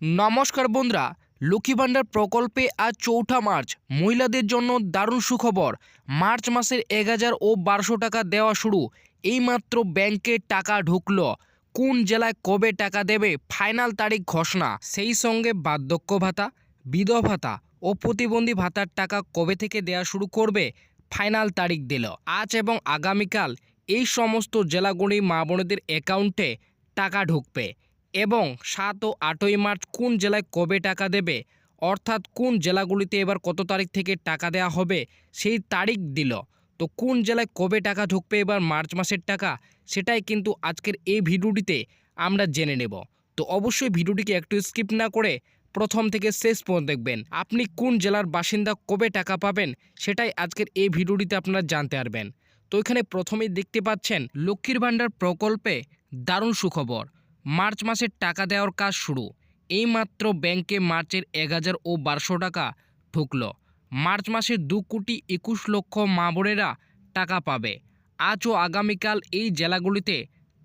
নমস্কার বন্ধুরা, লক্ষ্মী ভাণ্ডার প্রকল্পে আজ চৌঠা মার্চ। মহিলাদের জন্য দারুণ সুখবর। মার্চ মাসের এক হাজার ও বারোশো টাকা দেওয়া শুরু। এইমাত্র ব্যাংকে টাকা ঢুকল। কোন জেলায় কবে টাকা দেবে ফাইনাল তারিখ ঘোষণা। সেই সঙ্গে বার্ধক্য ভাতা, বিধবা ভাতা ও প্রতিবন্ধী ভাতার টাকা কবে থেকে দেওয়া শুরু করবে ফাইনাল তারিখ দিল। আজ এবং আগামীকাল এই সমস্ত জেলাগুলির মা বোনেদের অ্যাকাউন্টে টাকা ঢুকবে। এবং সাত ও আটই মার্চ কোন জেলায় কবে টাকা দেবে? অর্থাৎ কোন জেলাগুলিতে এবার কত তারিখ থেকে টাকা দেওয়া হবে? সেই তারিখ দিল। তো কোন জেলায় কবে টাকা ঢুকবে এবার মার্চ মাসের টাকা? সেটাই কিন্তু আজকের এই ভিডিওটিতে আমরা জেনে নেব। তো অবশ্যই ভিডিওটিকে একটু স্কিপ না করে প্রথম থেকে শেষ পর্যন্ত দেখবেন। আপনি কোন জেলার বাসিন্দা কবে টাকা পাবেন? সেটাই আজকের এই ভিডিওটিতে আপনারা জানতে পারবেন। তো এখানে প্রথমেই দেখতে পাচ্ছেন, লক্ষ্মীর ভাণ্ডার প্রকল্পে দারুণ সুখবর। মার্চ মাসের টাকা দেওয়ার কাজ শুরু। এইমাত্র ব্যাংকে মার্চের এক হাজার ও বারোশো টাকা ঢুকলো। মার্চ মাসে দু কোটি একুশ লক্ষ মা বোনেরা টাকা পাবে। আজ ও আগামীকাল এই জেলাগুলিতে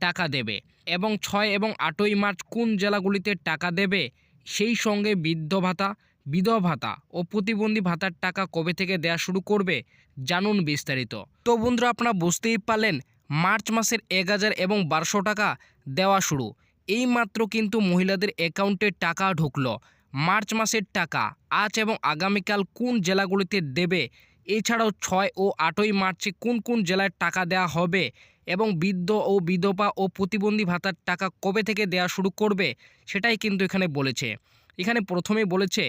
টাকা দেবে এবং ছয় এবং আটই মার্চ কোন জেলাগুলিতে টাকা দেবে সেই সঙ্গে বৃদ্ধ ভাতা, বিধবা ভাতা ও প্রতিবন্ধী ভাতার টাকা কবে থেকে দেওয়া শুরু করবে জানুন বিস্তারিত। তো বন্ধুরা, আপনারা বুঝতেই পারলেন, মার্চ মাসের এক হাজার এবং বারোশো টাকা দেওয়া শুরু। এই মাত্র কিন্তু মহিলাদের অ্যাকাউন্টে টাকা ঢুকলো। মার্চ মাসের টাকা। আজ এবং আগামীকাল কোন জেলাগুলিতে দেবে? এছাড়াও ছয় ও আটই মার্চে কোন কোন জেলায় টাকা দেওয়া হবে? এবং বৃদ্ধ ও বিধবা ও প্রতিবন্ধী ভাতার টাকা কবে থেকে দেওয়া শুরু করবে? সেটাই কিন্তু এখানে বলেছে। এখানে প্রথমেই বলেছে,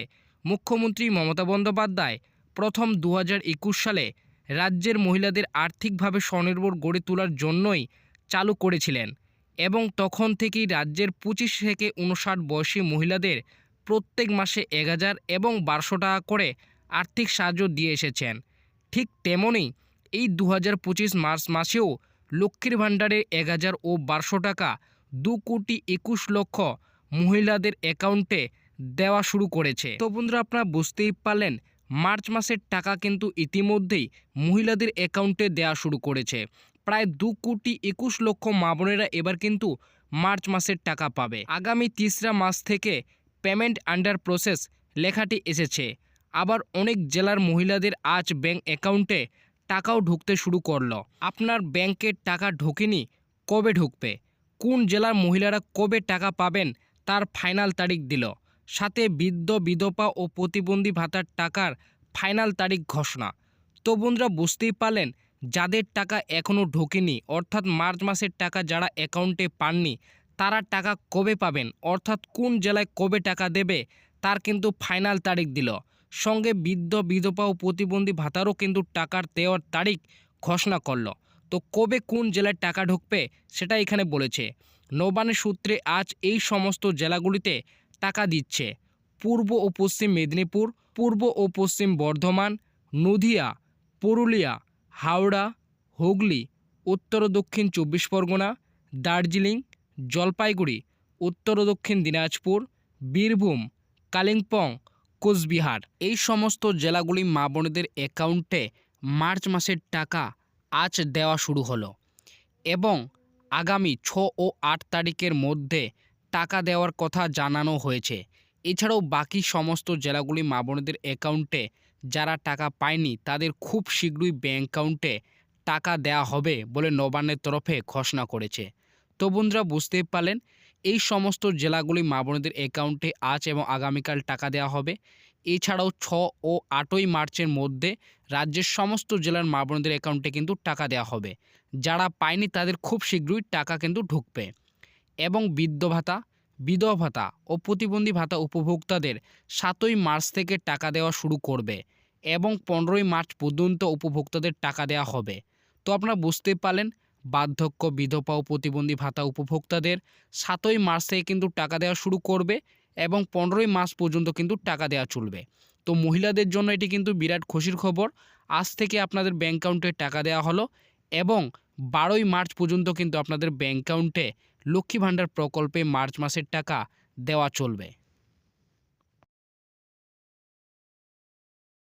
মুখ্যমন্ত্রী মমতা বন্দ্যোপাধ্যায়, প্রথম দু হাজার একুশ সালে রাজ্যের মহিলাদের আর্থিকভাবে স্বনির্ভর গড়ে তোলার জন্যই চালু করেছিলেন। এবং তখন থেকেই রাজ্যের পঁচিশ থেকে উনষাট বয়সী মহিলাদের প্রত্যেক মাসে এক হাজার এবং বারোশো টাকা করে আর্থিক সাহায্য দিয়ে এসেছেন। ঠিক তেমনই এই দু হাজার পঁচিশ মার্চ মাসেও লক্ষ্মীর ভাণ্ডারে এক হাজার ও বারোশো টাকা দু কোটি একুশ লক্ষ মহিলাদের অ্যাকাউন্টে দেওয়া শুরু করেছে। তো বন্ধুরা, আপনারা বুঝতেই পারলেন, মার্চ মাসের টাকা কিন্তু ইতিমধ্যেই মহিলাদের অ্যাকাউন্টে দেওয়া শুরু করেছে। প্রায় দু কোটি একুশ লক্ষ মা বোনেরা এবার কিন্তু মার্চ মাসের টাকা পাবে। আগামী তিসরা মাস থেকে পেমেন্ট আন্ডার প্রসেস লেখাটি এসেছে। আবার অনেক জেলার মহিলাদের আজ ব্যাংক অ্যাকাউন্টে টাকাও ঢুকতে শুরু করল। আপনার ব্যাংকের টাকা ঢোকেনি, কবে ঢুকবে? কোন জেলার মহিলারা কবে টাকা পাবেন, তার ফাইনাল তারিখ দিল। সাথে বৃদ্ধ, বিধবা ও প্রতিবন্ধী ভাতার টাকার ফাইনাল তারিখ ঘোষণা। তো বন্ধুরা, বুঝতেই পারলেন যাদের টাকা এখনও ঢোকেনি, অর্থাৎ মার্চ মাসের টাকা যারা অ্যাকাউন্টে পাননি, তারা টাকা কবে পাবেন? অর্থাৎ কোন জেলায় কবে টাকা দেবে? তার কিন্তু ফাইনাল তারিখ দিল। সঙ্গে বৃদ্ধ, বিধবা ও প্রতিবন্ধী ভাতারও কিন্তু টাকার দেওয়ার তারিখ ঘোষণা করল। তো কবে কোন জেলায় টাকা ঢুকবে, সেটা এখানে বলেছে। নবানের সূত্রে আজ এই সমস্ত জেলাগুলিতে টাকা দিচ্ছে। পূর্ব ও পশ্চিম মেদিনীপুর, পূর্ব ও পশ্চিম বর্ধমান, নদিয়া, পুরুলিয়া হাওড়া, হুগলি, উত্তর ও দক্ষিণ চব্বিশ পরগনা, দার্জিলিং, জলপাইগুড়ি, উত্তর দক্ষিণ দিনাজপুর, বীরভূম, কালিম্পং, কোচবিহার। এই সমস্ত জেলাগুলি মা বোনেদের অ্যাকাউন্টে মার্চ মাসের টাকা আজ দেওয়া শুরু হলো এবং আগামী ছ ও আট তারিখের মধ্যে টাকা দেওয়ার কথা জানানো হয়েছে। এছাড়াও বাকি সমস্ত জেলাগুলি মা বোনেদের অ্যাকাউন্টে যারা টাকা পায়নি তাদের খুব শীঘ্রই ব্যাঙ্ক অ্যাকাউন্টে টাকা দেওয়া হবে বলে নবান্নের তরফে ঘোষণা করেছে। তো বন্ধুরা, বুঝতেই পারলেন, এই সমস্ত জেলাগুলি মা বোনেদের অ্যাকাউন্টে আজ এবং আগামীকাল টাকা দেওয়া হবে। এছাড়াও ছ ও আটই মার্চের মধ্যে রাজ্যের সমস্ত জেলার মা বোনদের অ্যাকাউন্টে কিন্তু টাকা দেওয়া হবে। যারা পায়নি তাদের খুব শীঘ্রই টাকা কিন্তু ঢুকবে। এবং বৃদ্ধ ভাতা বিধবা ভাতা ও প্রতিবন্ধী ভাতা উপভোক্তাদের সাতই মার্চ থেকে টাকা দেওয়া শুরু করবে এবং পনেরোই মার্চ পর্যন্ত উপভোক্তাদের টাকা দেওয়া হবে। তো আপনারা বুঝতে পারলেন, বার্ধক্য, বিধবা ও প্রতিবন্ধী ভাতা উপভোক্তাদের সাতই মার্চ থেকে কিন্তু টাকা দেওয়া শুরু করবে এবং পনেরোই মাস পর্যন্ত কিন্তু টাকা দেওয়া চলবে। তো মহিলাদের জন্য এটি কিন্তু বিরাট খুশির খবর। আজ থেকে আপনাদের ব্যাঙ্ক অ্যাকাউন্টে টাকা দেওয়া হলো এবং বারোই মার্চ পর্যন্ত কিন্তু আপনাদের ব্যাঙ্ক অ্যাকাউন্টে লক্ষ্মী ভাণ্ডার প্রকল্পে মার্চ মাসের টাকা দেওয়া চলবে।